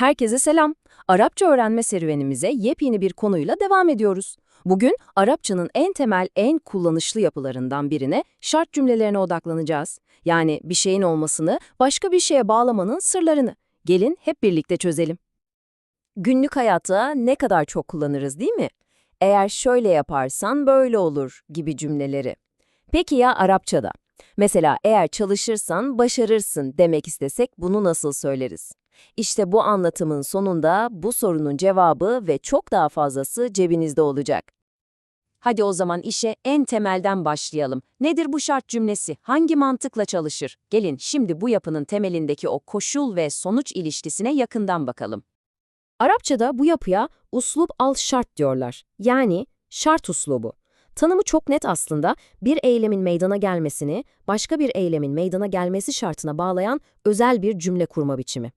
Herkese selam. Arapça öğrenme serüvenimize yepyeni bir konuyla devam ediyoruz. Bugün Arapçanın en temel, en kullanışlı yapılarından birine şart cümlelerine odaklanacağız. Yani bir şeyin olmasını başka bir şeye bağlamanın sırlarını. Gelin hep birlikte çözelim. Günlük hayatta ne kadar çok kullanırız değil mi? Eğer şöyle yaparsan böyle olur gibi cümleleri. Peki ya Arapçada? Mesela eğer çalışırsan başarırsın demek istesek bunu nasıl söyleriz? İşte bu anlatımın sonunda bu sorunun cevabı ve çok daha fazlası cebinizde olacak. Hadi o zaman işe en temelden başlayalım. Nedir bu şart cümlesi? Hangi mantıkla çalışır? Gelin şimdi bu yapının temelindeki o koşul ve sonuç ilişkisine yakından bakalım. Arapçada bu yapıya uslup al şart diyorlar. Yani şart uslubu. Tanımı çok net aslında bir eylemin meydana gelmesini başka bir eylemin meydana gelmesi şartına bağlayan özel bir cümle kurma biçimi.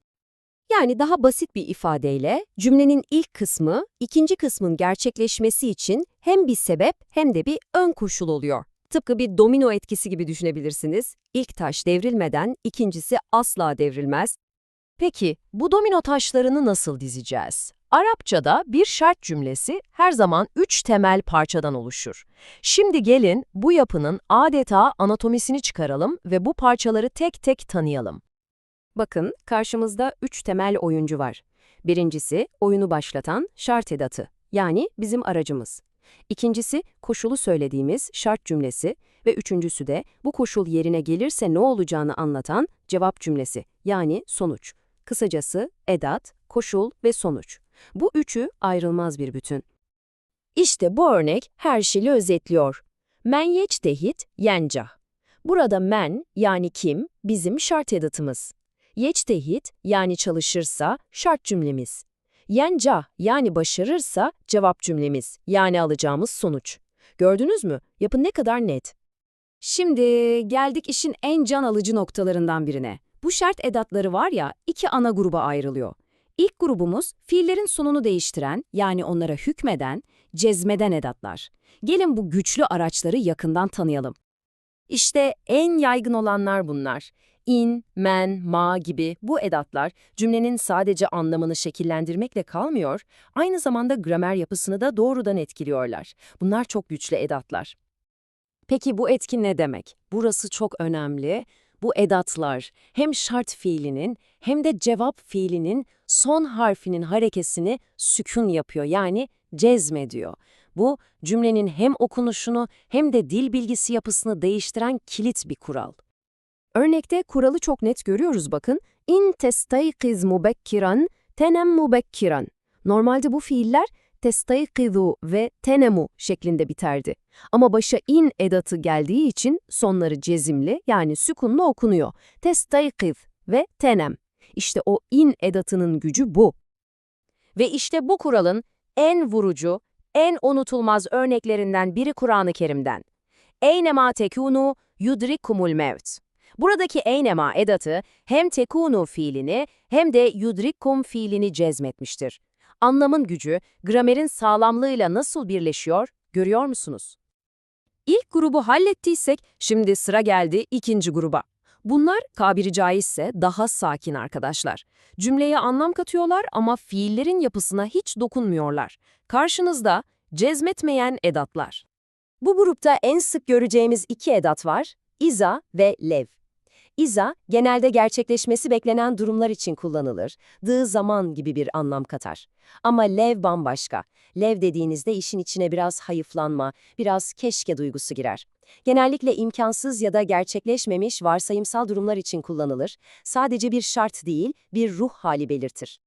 Yani daha basit bir ifadeyle cümlenin ilk kısmı ikinci kısmın gerçekleşmesi için hem bir sebep hem de bir ön koşul oluyor. Tıpkı bir domino etkisi gibi düşünebilirsiniz. İlk taş devrilmeden ikincisi asla devrilmez. Peki bu domino taşlarını nasıl dizeceğiz? Arapçada bir şart cümlesi her zaman üç temel parçadan oluşur. Şimdi gelin bu yapının adeta anatomisini çıkaralım ve bu parçaları tek tek tanıyalım. Bakın karşımızda üç temel oyuncu var. Birincisi oyunu başlatan şart edatı yani bizim aracımız. İkincisi koşulu söylediğimiz şart cümlesi ve üçüncüsü de bu koşul yerine gelirse ne olacağını anlatan cevap cümlesi yani sonuç. Kısacası edat, koşul ve sonuç. Bu üçü ayrılmaz bir bütün. İşte bu örnek her şeyi özetliyor. Men yeçtehit yencah. Burada men yani kim bizim şart edatımız. Yeçtehit yani çalışırsa şart cümlemiz. Yencah yani başarırsa cevap cümlemiz yani alacağımız sonuç. Gördünüz mü? Yapı ne kadar net. Şimdi geldik işin en can alıcı noktalarından birine. Bu şart edatları var ya iki ana gruba ayrılıyor. İlk grubumuz fiillerin sonunu değiştiren yani onlara hükmeden, cezmeden edatlar. Gelin bu güçlü araçları yakından tanıyalım. İşte en yaygın olanlar bunlar. In, men, ma gibi bu edatlar cümlenin sadece anlamını şekillendirmekle kalmıyor, aynı zamanda gramer yapısını da doğrudan etkiliyorlar. Bunlar çok güçlü edatlar. Peki bu etki ne demek? Burası çok önemli. Bu edatlar hem şart fiilinin hem de cevap fiilinin son harfinin harekesini sükun yapıyor yani cezmediyor. Bu cümlenin hem okunuşunu hem de dil bilgisi yapısını değiştiren kilit bir kural. Örnekte kuralı çok net görüyoruz bakın. İn testaykiz mubekkiran, tenem mubekkiran. Normalde bu fiiller testaykizu ve tenemu şeklinde biterdi. Ama başa in edatı geldiği için sonları cezimli yani sükunlu okunuyor. Testaykiz ve tenem. İşte o in edatının gücü bu. Ve işte bu kuralın en vurucu, en unutulmaz örneklerinden biri Kur'an-ı Kerim'den. Eynema tekunu yudrikumul mevt. Buradaki eynema edatı hem tekunu fiilini hem de yudrikkum fiilini cezmetmiştir. Anlamın gücü, gramerin sağlamlığıyla nasıl birleşiyor, görüyor musunuz? İlk grubu hallettiysek, şimdi sıra geldi ikinci gruba. Bunlar kabiri caizse daha sakin arkadaşlar. Cümleye anlam katıyorlar ama fiillerin yapısına hiç dokunmuyorlar. Karşınızda cezmetmeyen edatlar. Bu grupta en sık göreceğimiz iki edat var, iza ve lev. İza, genelde gerçekleşmesi beklenen durumlar için kullanılır, dığı zaman gibi bir anlam katar. Ama lev bambaşka. Lev dediğinizde işin içine biraz hayıflanma, biraz keşke duygusu girer. Genellikle imkansız ya da gerçekleşmemiş varsayımsal durumlar için kullanılır. Sadece bir şart değil, bir ruh hali belirtir.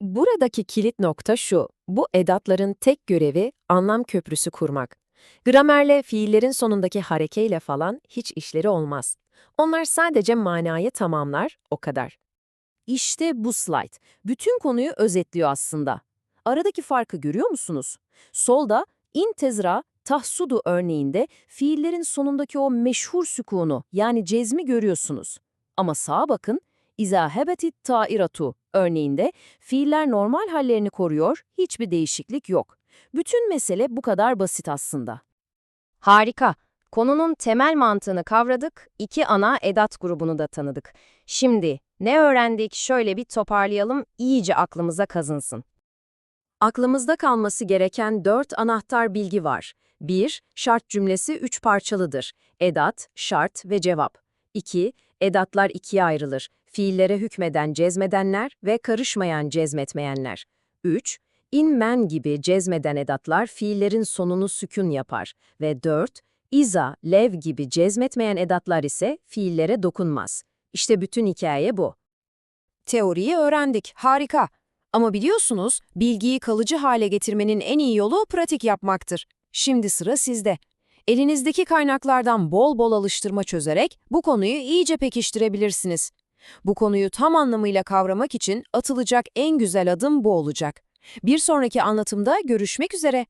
Buradaki kilit nokta şu, bu edatların tek görevi anlam köprüsü kurmak. Gramerle, fiillerin sonundaki harekeyle falan hiç işleri olmaz. Onlar sadece manayı tamamlar, o kadar. İşte bu slide. Bütün konuyu özetliyor aslında. Aradaki farkı görüyor musunuz? Solda intezra, tahsudu örneğinde fiillerin sonundaki o meşhur sükunu yani cezmi görüyorsunuz. Ama sağa bakın, izahebetit tairatu örneğinde fiiller normal hallerini koruyor, hiçbir değişiklik yok. Bütün mesele bu kadar basit aslında. Harika. Konunun temel mantığını kavradık, iki ana edat grubunu da tanıdık. Şimdi Ne öğrendik? Şöyle bir toparlayalım, iyice aklımıza kazınsın. Aklımızda kalması gereken dört anahtar bilgi var. 1. Şart cümlesi üç parçalıdır. Edat, şart ve cevap. 2. Edatlar ikiye ayrılır. Fiillere hükmeden cezmedenler ve karışmayan cezmetmeyenler. 3. In men gibi cezmeden edatlar fiillerin sonunu sükun yapar. Ve 4. İza, lev gibi cezmetmeyen edatlar ise fiillere dokunmaz. İşte bütün hikaye bu. Teoriyi öğrendik, harika. Ama biliyorsunuz, bilgiyi kalıcı hale getirmenin en iyi yolu pratik yapmaktır. Şimdi sıra sizde. Elinizdeki kaynaklardan bol bol alıştırma çözerek bu konuyu iyice pekiştirebilirsiniz. Bu konuyu tam anlamıyla kavramak için atılacak en güzel adım bu olacak. Bir sonraki anlatımda görüşmek üzere.